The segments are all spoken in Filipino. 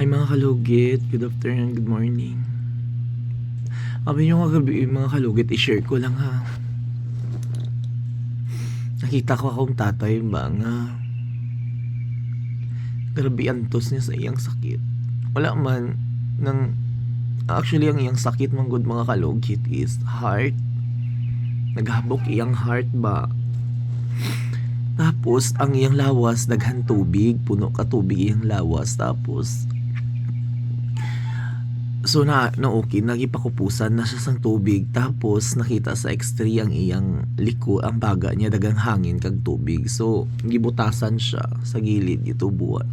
Hi mga kalugit, good afternoon, good morning. Abi nyo kagabi mga kalugit, i-share ko lang ha. Nakita ko akong tatay ba nga grabe antos niya sa iyang sakit. Wala man nang actually ang iyang sakit man good mga kalugit is heart. Naghabok iyang heart ba. Tapos ang iyang lawas daghan tubig, puno ka tubig iyang lawas tapos So na, na okay, nagipakupusan na siya sang tubig tapos nakita sa X3 ang iyang liko, ang baga niya dagang hangin kag tubig. So gibutasan siya sa gilid ito buwan.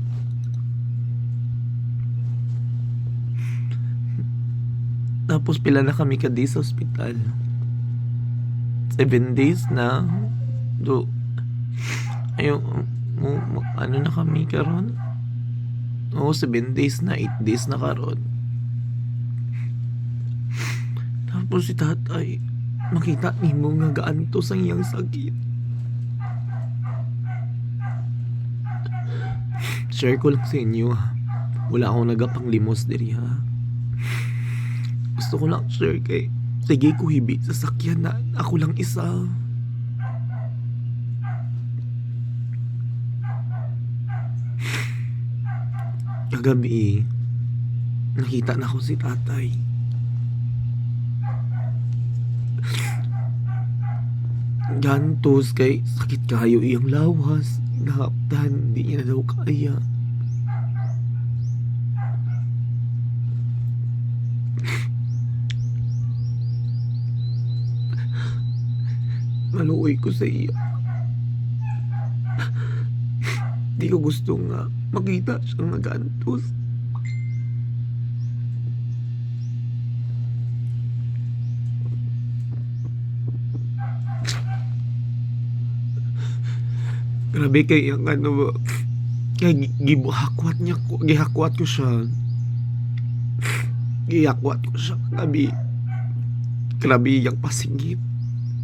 Tapos pila na kami kadi sa ospital. Seven days na. Do, ayo, ano na kami karon? Oo, seven days na, eight days na karon. Tapos si tatay, makita ni mo nga gaanto sa iyang sakit. Share ko lang sa inyo ha. Wala akong nagapang limos diri ha. Gusto ko lang share kay Sige ko hibi sa sakyan na ako lang isa. Kagabi, nakita na ko si tatay. Gantos kay sakit kayo iyang lawas. Nahaptan, di niya na daw kaya. Maluoy ko sa iya. Di ko gusto nga makita siyang nagantos. Grabe kay ang ano gi- gibuhakwat niya ko. Gihakwat ko siya. Gihakwat ko siya kagabi. Grabe yung pasingit.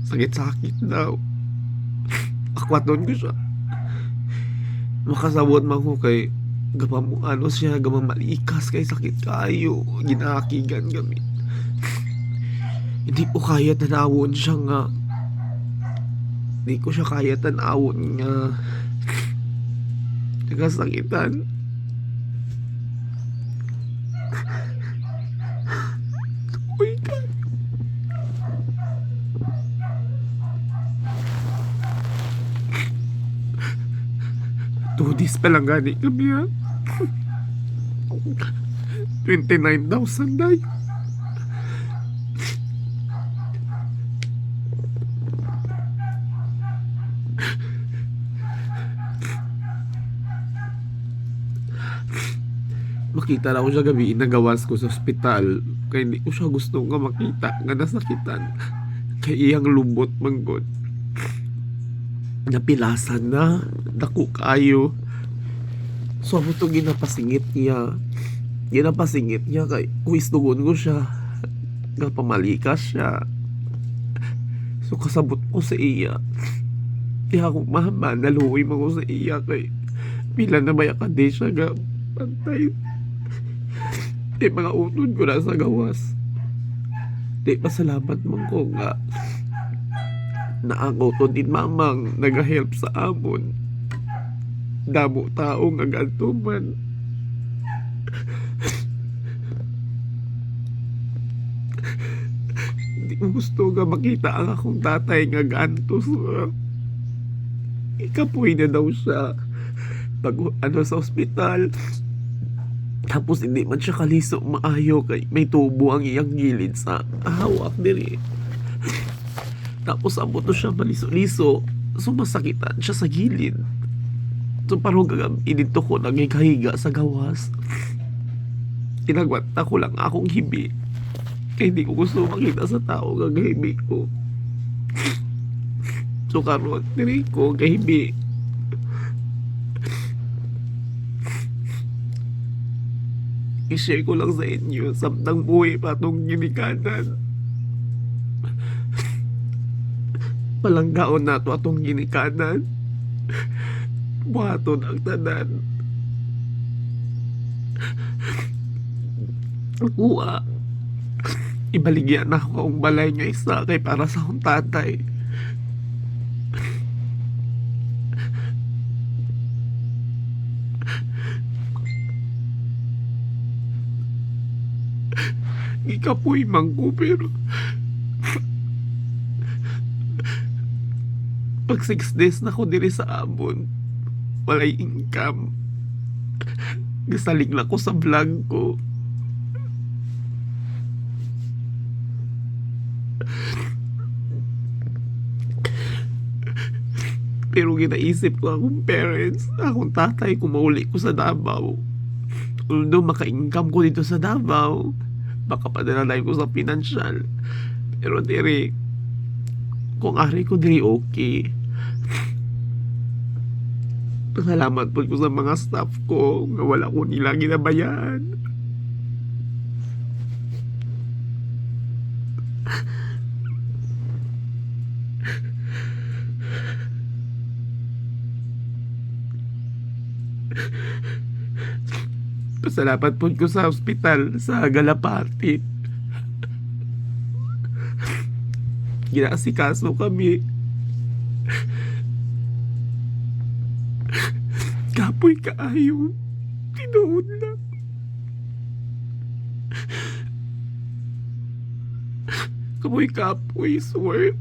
Sakit-sakit daw. Akwaton ko siya. Makasabot man ko kay gama mo ano siya, gama malikas kay sakit kayo. Ginakigan kami. Hindi ko kaya tanawon siya nga. Hindi ko siya kaya tanawon nga. Nagasakitan. Ka. Two days pa lang gani kami ha. 29,000 day. Makita na ako siya gabi nagawas ko sa ospital. Kaya hindi ko siya gusto nga makita nga nasakitan. Kaya iyang lubot manggod. Napilasan na. Dako kayo. So ako to ginapasingit niya. Ginapasingit niya kay kuistugon ko siya. Nga pamalikas siya. So kasabot ko sa iya. Kaya ako mahaba, naluwi mo ko sa iya kay pila na ba ka di siya ga pantay. Di mga utod ko na sa gawas. Di pasalamat man ko nga na ako to din mamang nag-help sa amon. Damo taong agantuman. Hindi ko gusto nga makita ang akong tatay nga gantos. Ikapoy na daw siya. Pag ano sa ospital. Tapos hindi man siya kaliso maayo kay may tubo ang iyang gilid sa hawak diri. Tapos abot to siya maliso-liso. So masakitan siya sa gilid. So parang gagam dito ko naghigahiga sa gawas. Tinagwat ko lang akong hibi. Kaya hindi ko gusto makita sa tao gagahibi ko. So karon diri ko gahibi. I-share ko lang sa inyo samtang buhay pa itong ginikanan. Palanggaon na to atong ginikanan. Buhaton ang tanan. Kuha. Ibaligyan na ako ang balay nga isa kay para sa akong tatay. Ikapoy man ko pero pag six days na ko diri sa abon walay income. Gisalig na ko sa vlog ko. Pero ginaisip ko akong parents akong tatay kung mauli ko sa Davao. Although maka-income ko dito sa Davao baka padala na ko sa financial pero diri kung ari ko diri okay Salamat po ko sa mga staff ko nga wala ko nila ginabayan. Pasalamat po ko sa ospital sa Galapati. Ginasikaso kami. Kapoy kaayo. Tinuod lang. Kapoy kapoy, swear.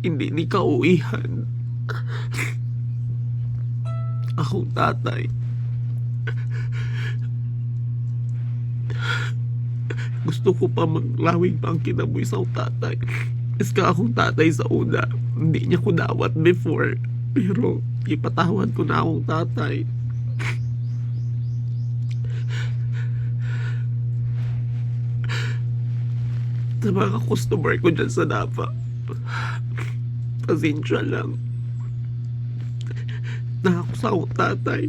Hindi ni kauwihan. Akong tatay. Gusto ko pa maglawig pa ang kinabuhi sa tatay. Iska akong tatay sa una. Hindi niya ko dawat before. Pero ipatawad ko na akong tatay. Sa mga customer ko dyan sa Napa. Pasensya lang. Na ako sa akong tatay.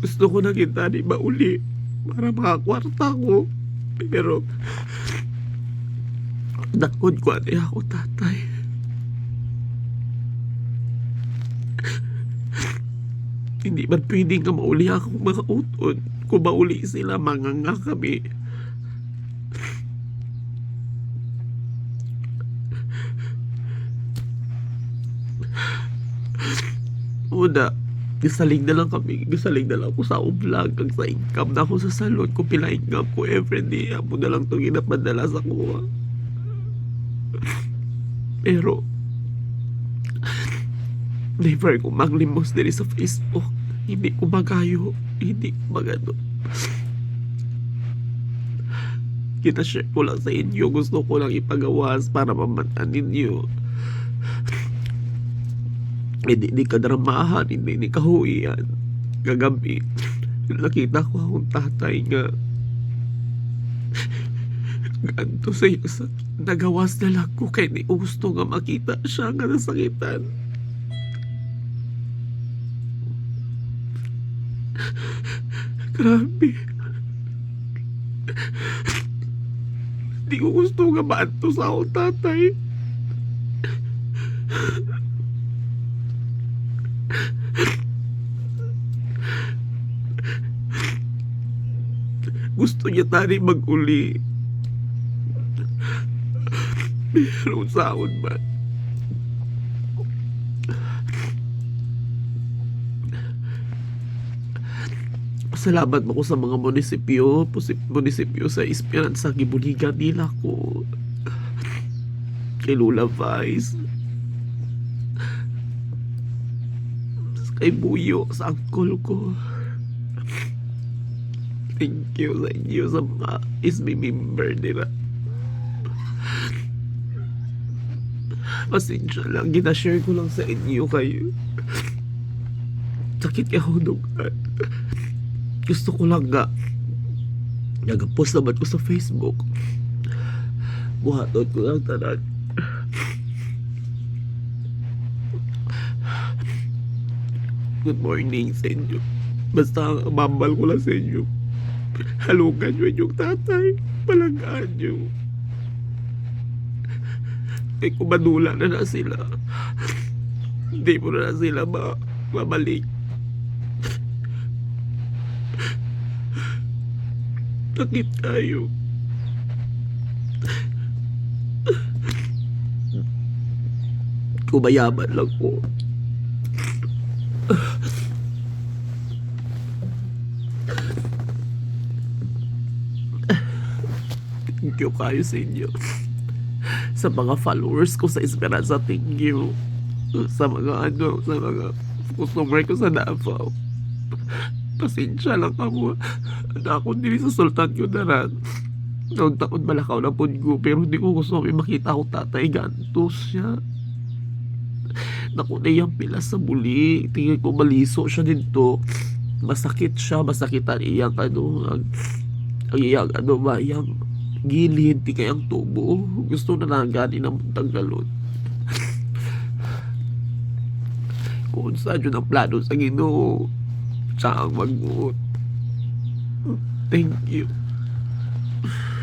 Gusto ko na kita ni mauli para makakwarta ko. Pero Dakod ko ani ako tatay. Hindi man pwedeng ka mauli akong mga utod. Kung mauli sila, manganga kami. Una, gisaling na lang kami. Gisaling na lang ako sa akong vlog. Kag sa income na ako sa salon. Kung pila income ko everyday. Amo na lang itong ginapadala sa kuha. Pero, never ko maglimos diri sa Facebook. Hindi ko magayo. Hindi ko magano. Kita-share ko lang sa inyo. Gusto ko lang ipagawas para mamantan ninyo. Hindi ni kadramahan, hindi ni kahuian. Gagabi, nakita ko akong tatay nga ganto sa iyo sa nagawas na lang ko kay ko gusto nga makita siya nga nasakitan. Grabe. Di ko gusto nga maanto sa akong tatay. Gusto niya tani mag-uli. Pero sahod man. Salamat mo ko sa mga munisipyo, munisipyo sa Esperanza, gibuligan nila ko. Kay Lula Vice. Kay Buyo, sa uncle ko. Thank you sa inyo sa mga SB member nila. Pasensya lang, ginashare ko lang sa inyo kayo. Sakit ako dugan. Gusto ko lang nga nag-post naman ko sa Facebook. Buhaton ko lang tanan. Good morning sa inyo. Basta mambal ko lang sa inyo. Halugan nyo inyong tatay. Palagaan nyo. Eh kung madula na na sila. Hindi mo na, sila ma Babalik. Sakit tayo. Kumayaman lang po. Thank you kayo sa inyo. Sa mga followers ko sa Esperanza, thank you. Sa mga ano, sa mga customer ko sa Davao. Pasensya lang ako. Ano ako din sa Sultan ko na ran. Noong taon malakaw na po ko, pero hindi ko gusto may makita ko tatay gantos siya. Naku na yung pila sa buli. Tingin ko maliso siya dito. Masakit siya, masakitan iyang ano, ang, ang iyang ano ba, iyang gilid, di kayang tubo. Gusto na lang gani ng tanggalon. Kung saan yun ang plano sa ginoo, saan mag Thank you.